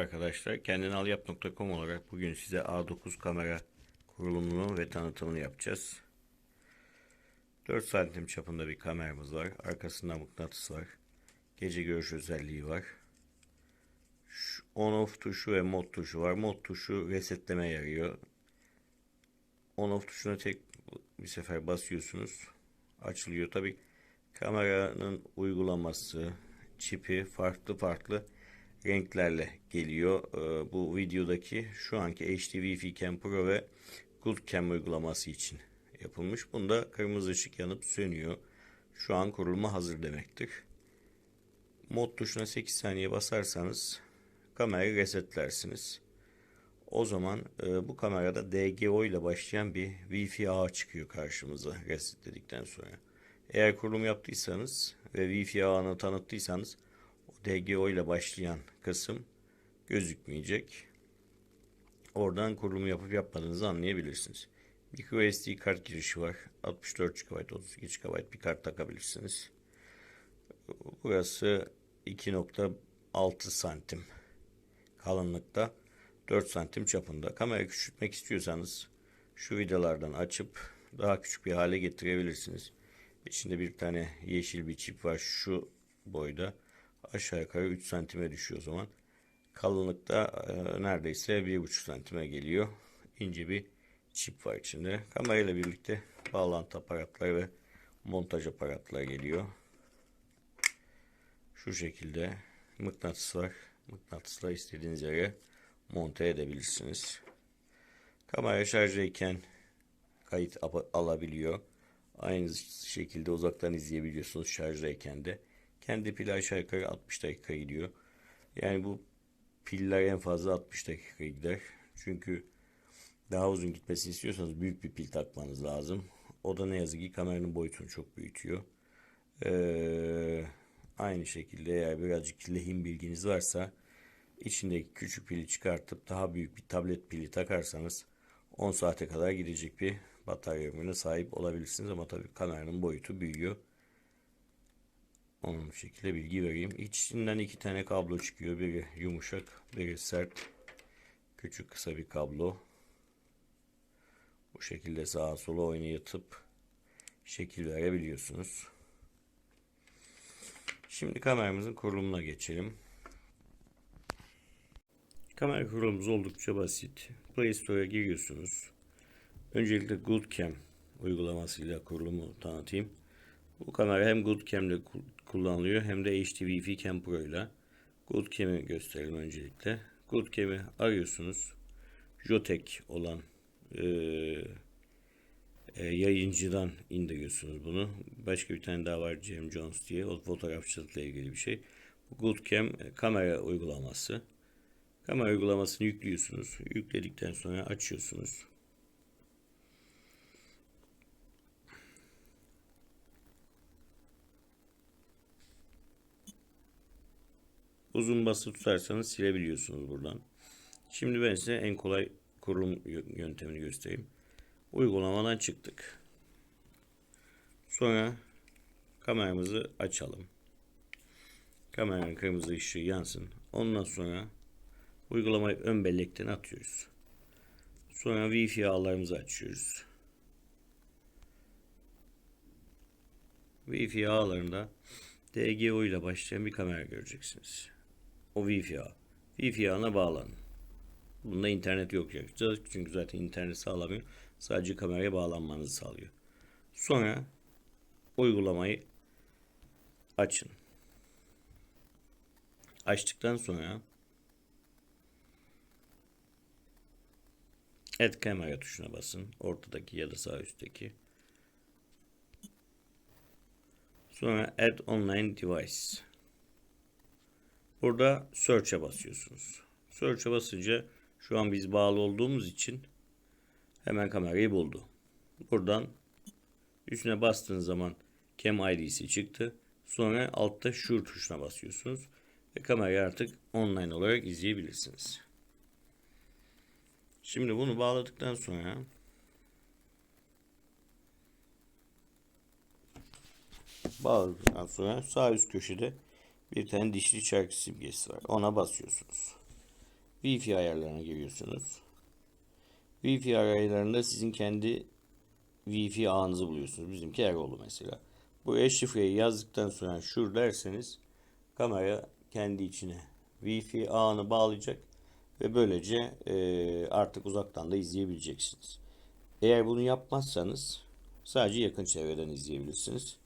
arkadaşlar. Kendinalyap.com olarak bugün size A9 kamera kurulumunu ve tanıtımını yapacağız. 4 santim çapında bir kameramız var. Arkasında mıknatıs var. Gece görüş özelliği var. On off tuşu ve mod tuşu var. Mod tuşu resetleme yarıyor. On off tuşuna tek bir sefer basıyorsunuz. Açılıyor. Tabi kameranın uygulaması, çipi farklı farklı renklerle geliyor. Ee, bu videodaki şu anki HD Wi-Fi Cam Pro ve Good Cam uygulaması için yapılmış. Bunda kırmızı ışık yanıp sönüyor. Şu an kuruluma hazır demektir. Mod tuşuna 8 saniye basarsanız kamerayı resetlersiniz. O zaman e, bu kamerada DGO ile başlayan bir Wi-Fi ağı çıkıyor karşımıza resetledikten sonra. Eğer kurulum yaptıysanız ve Wi-Fi ağını tanıttıysanız DGO ile başlayan kısım gözükmeyecek. Oradan kurulumu yapıp yapmadığınızı anlayabilirsiniz. Micro SD kart girişi var. 64 GB, 32 GB bir kart takabilirsiniz. Burası 2.6 santim kalınlıkta 4 santim çapında. Kamerayı küçültmek istiyorsanız şu vidalardan açıp daha küçük bir hale getirebilirsiniz. İçinde bir tane yeşil bir çip var şu boyda. Aşağı yukarı 3 santime düşüyor o zaman. Kalınlıkta e, neredeyse 1,5 santime geliyor. İnce bir çip var içinde. Kamerayla birlikte bağlantı aparatları ve montaj aparatları geliyor. Şu şekilde mıknatıs var. Mıknatısla istediğiniz yere monte edebilirsiniz. Kamera şarjdayken kayıt alabiliyor. Aynı şekilde uzaktan izleyebiliyorsunuz şarjdayken de. Kendi pili aşağı yukarı 60 dakika gidiyor. Yani bu piller en fazla 60 dakika gider. Çünkü daha uzun gitmesini istiyorsanız büyük bir pil takmanız lazım. O da ne yazık ki kameranın boyutunu çok büyütüyor. Ee, aynı şekilde eğer birazcık lehim bilginiz varsa içindeki küçük pili çıkartıp daha büyük bir tablet pili takarsanız 10 saate kadar gidecek bir batarya ömrüne sahip olabilirsiniz ama tabii kameranın boyutu büyüyor. Onun şekilde bilgi vereyim. İçinden iki tane kablo çıkıyor. Biri yumuşak, biri sert. Küçük kısa bir kablo. Bu şekilde sağa sola oynayatıp şekil verebiliyorsunuz. Şimdi kameramızın kurulumuna geçelim. Kamera kurulumumuz oldukça basit. Play Store'a giriyorsunuz. Öncelikle GoodCam uygulamasıyla kurulumu tanıtayım. Bu kamera hem GoodCam ile kullanılıyor hem de HD Wi-Fi Cam Pro ile. GoodCam'i gösterelim öncelikle. GoodCam'i arıyorsunuz. Jotek olan e, e, yayıncıdan indiriyorsunuz bunu. Başka bir tane daha var Cem Jones diye. O fotoğrafçılıkla ilgili bir şey. GoodCam e, kamera uygulaması. Kamera uygulamasını yüklüyorsunuz. Yükledikten sonra açıyorsunuz. Uzun bası tutarsanız silebiliyorsunuz buradan. Şimdi ben size en kolay kurulum yöntemini göstereyim. Uygulamadan çıktık. Sonra kameramızı açalım. Kameranın kırmızı ışığı yansın. Ondan sonra uygulamayı ön bellekten atıyoruz. Sonra Wi-Fi ağlarımızı açıyoruz. Wi-Fi ağlarında DGO ile başlayan bir kamera göreceksiniz. O Wi-Fi ağı. Wi-Fi ağına bağlanın. Bunda internet yok yapacağız. Çünkü zaten internet sağlamıyor. Sadece kameraya bağlanmanızı sağlıyor. Sonra uygulamayı açın. Açtıktan sonra Add kamera tuşuna basın. Ortadaki ya da sağ üstteki. Sonra Add Online Device. Burada Search'e basıyorsunuz. Search'e basınca şu an biz bağlı olduğumuz için hemen kamerayı buldu. Buradan üstüne bastığınız zaman Cam ID'si çıktı. Sonra altta Sure tuşuna basıyorsunuz. Ve kamerayı artık online olarak izleyebilirsiniz. Şimdi bunu bağladıktan sonra bağladıktan sonra sağ üst köşede bir tane dişli çarkı simgesi var. Ona basıyorsunuz. Wi-Fi ayarlarına giriyorsunuz. Wi-Fi ayarlarında sizin kendi Wi-Fi ağınızı buluyorsunuz. Bizimki Eroğlu mesela. Buraya şifreyi yazdıktan sonra şur derseniz kamera kendi içine Wi-Fi ağını bağlayacak ve böylece e, artık uzaktan da izleyebileceksiniz. Eğer bunu yapmazsanız sadece yakın çevreden izleyebilirsiniz.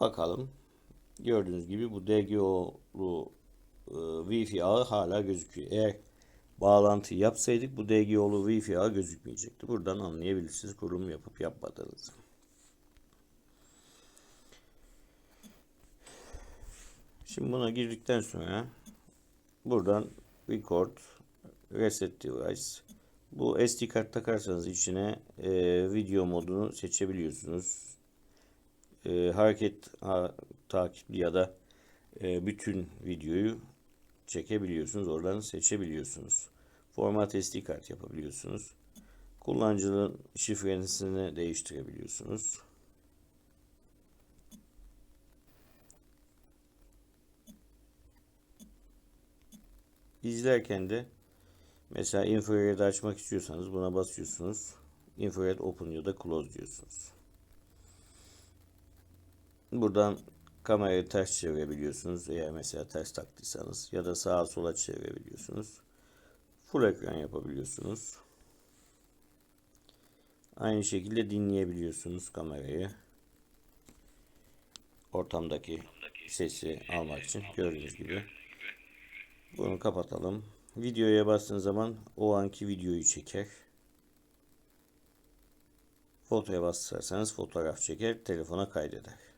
Bakalım. Gördüğünüz gibi bu DGO'lu e, Wi-Fi ağı hala gözüküyor. Eğer bağlantı yapsaydık bu DGO'lu Wi-Fi ağı gözükmeyecekti. Buradan anlayabilirsiniz kurum yapıp yapmadığınızı. Şimdi buna girdikten sonra buradan record reset device bu SD kart takarsanız içine e, video modunu seçebiliyorsunuz. E, hareket ha, takipli ya da e, bütün videoyu çekebiliyorsunuz. Oradan seçebiliyorsunuz. Format SD kart yapabiliyorsunuz. Kullanıcının şifresini değiştirebiliyorsunuz. İzlerken de mesela infrared açmak istiyorsanız buna basıyorsunuz. Infrared open ya da close diyorsunuz. Buradan kamerayı ters çevirebiliyorsunuz. Eğer mesela ters taktıysanız ya da sağa sola çevirebiliyorsunuz. Full ekran yapabiliyorsunuz. Aynı şekilde dinleyebiliyorsunuz kamerayı. Ortamdaki sesi almak için gördüğünüz gibi. Bunu kapatalım. Videoya bastığınız zaman o anki videoyu çeker. Fotoya bastırırsanız fotoğraf çeker, telefona kaydeder.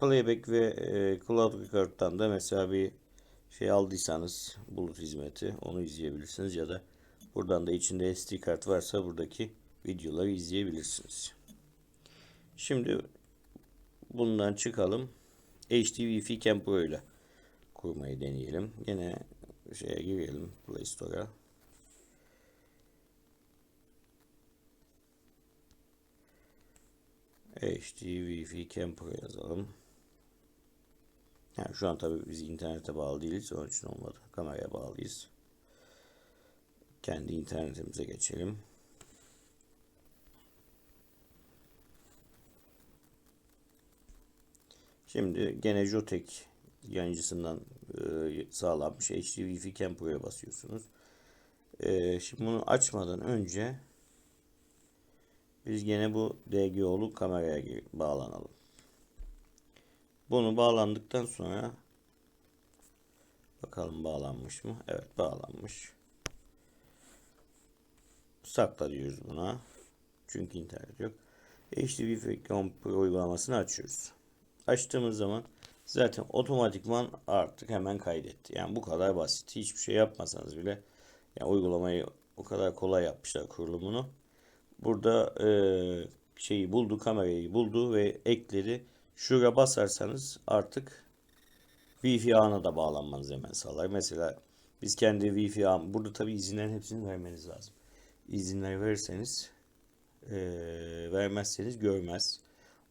Playback ve e, Cloud Record'dan da mesela bir şey aldıysanız bulut hizmeti onu izleyebilirsiniz ya da buradan da içinde SD kart varsa buradaki videoları izleyebilirsiniz. Şimdi bundan çıkalım. HD Wi-Fi Cam ile kurmayı deneyelim. Yine şeye girelim Play Store'a. HD Wi-Fi Cam yazalım. Yani şu an tabii biz internete bağlı değiliz. Onun için olmadı. Kameraya bağlıyız. Kendi internetimize geçelim. Şimdi gene Jotek yayıncısından e, sağlanmış HD Wi-Fi Cam Pro'ya basıyorsunuz. E, şimdi bunu açmadan önce biz gene bu DGO'lu kameraya bağlanalım. Bunu bağlandıktan sonra bakalım bağlanmış mı? Evet bağlanmış. Sakla diyoruz buna. Çünkü internet yok. HD Wi-Fi Cam Pro uygulamasını açıyoruz açtığımız zaman zaten otomatikman artık hemen kaydetti. Yani bu kadar basit. Hiçbir şey yapmasanız bile yani uygulamayı o kadar kolay yapmışlar kurulumunu. Burada e, şeyi buldu, kamerayı buldu ve ekledi. Şuraya basarsanız artık Wi-Fi ağına da bağlanmanızı hemen sağlar. Mesela biz kendi Wi-Fi ağım, burada tabi izinlerin hepsini vermeniz lazım. İzinler verirseniz e, vermezseniz görmez.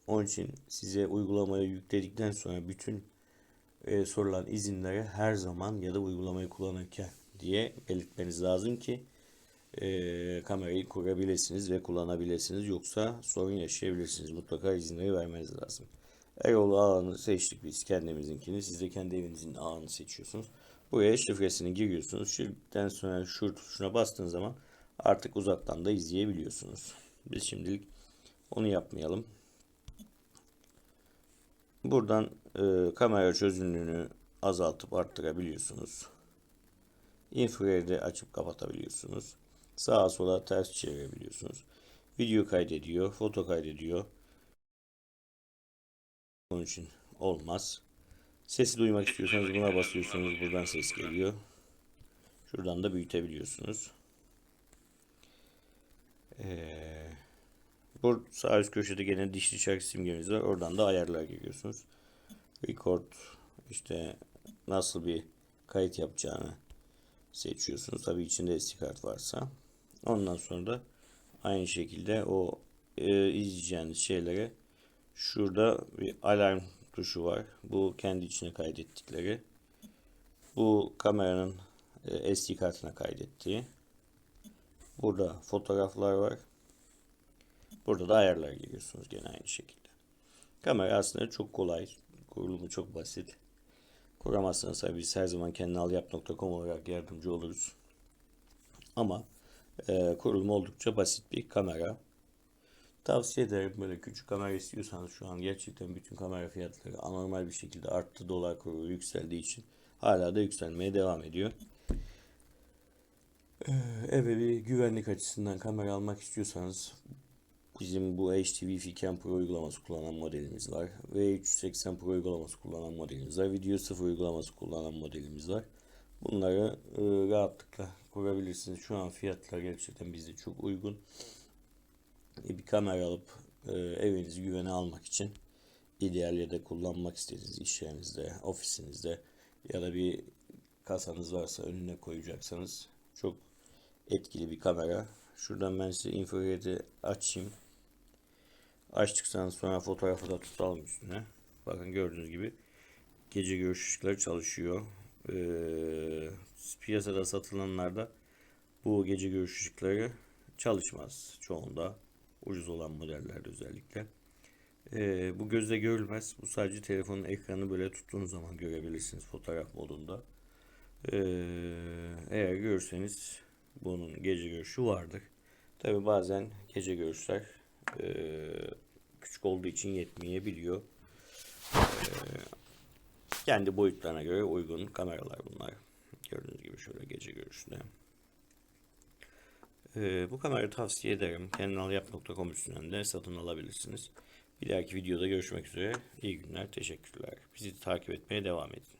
Onun için size uygulamayı yükledikten sonra bütün e, sorulan izinleri her zaman ya da uygulamayı kullanırken diye belirtmeniz lazım ki e, kamerayı kurabilirsiniz ve kullanabilirsiniz. Yoksa sorun yaşayabilirsiniz. Mutlaka izinleri vermeniz lazım. Erol ağını seçtik biz kendimizinkini. Siz de kendi evinizin ağını seçiyorsunuz. Buraya şifresini giriyorsunuz. Şuradan sonra şu tuşuna bastığınız zaman artık uzaktan da izleyebiliyorsunuz. Biz şimdilik onu yapmayalım. Buradan e, kamera çözünürlüğünü azaltıp arttırabiliyorsunuz. Infrared'i açıp kapatabiliyorsunuz. Sağa sola ters çevirebiliyorsunuz. Video kaydediyor, foto kaydediyor. Onun için olmaz. Sesi duymak istiyorsanız buna basıyorsunuz. Buradan ses geliyor. Şuradan da büyütebiliyorsunuz. Eee bu sağ üst köşede gene dişli çark simgemiz var. Oradan da ayarlar giriyorsunuz. Record işte nasıl bir kayıt yapacağını seçiyorsunuz. Tabi içinde SD kart varsa. Ondan sonra da aynı şekilde o e, izleyeceğiniz şeylere Şurada bir alarm tuşu var. Bu kendi içine kaydettikleri. Bu kameranın e, SD kartına kaydettiği. Burada fotoğraflar var. Burada da ayarlar giriyorsunuz gene aynı şekilde. Kamera aslında çok kolay. Kurulumu çok basit. Kuramazsanız tabii biz her zaman kendinalyap.com olarak yardımcı oluruz. Ama e, kurulumu oldukça basit bir kamera. Tavsiye ederim böyle küçük kamera istiyorsanız şu an gerçekten bütün kamera fiyatları anormal bir şekilde arttı. Dolar kuru yükseldiği için hala da yükselmeye devam ediyor. Ee, Eve bir güvenlik açısından kamera almak istiyorsanız bizim bu HTV Fiken Pro uygulaması kullanan modelimiz var. Ve 380 Pro uygulaması kullanan modelimiz var. Video 0 uygulaması kullanan modelimiz var. Bunları e, rahatlıkla kurabilirsiniz. Şu an fiyatlar gerçekten bizde çok uygun. E, bir kamera alıp e, evinizi güvene almak için ideal ya da kullanmak istediğiniz iş yerinizde, ofisinizde ya da bir kasanız varsa önüne koyacaksanız çok etkili bir kamera. Şuradan ben size infraredi açayım. Açtıktan sonra fotoğrafı da tutalım üstüne. Bakın gördüğünüz gibi gece görüş ışıkları çalışıyor. Ee, piyasada satılanlarda bu gece görüş ışıkları çalışmaz çoğunda. Ucuz olan modellerde özellikle. Ee, bu gözle görülmez. Bu sadece telefonun ekranı böyle tuttuğunuz zaman görebilirsiniz fotoğraf modunda. Ee, eğer görürseniz bunun gece görüşü vardır. Tabi bazen gece görüşler e, küçük olduğu için yetmeyebiliyor. Ee, kendi boyutlarına göre uygun kameralar bunlar. Gördüğünüz gibi şöyle gece görüşünde. Ee, bu kamerayı tavsiye ederim. Kendinalyap.com üstünden de satın alabilirsiniz. Bir dahaki videoda görüşmek üzere. İyi günler, teşekkürler. Bizi takip etmeye devam edin.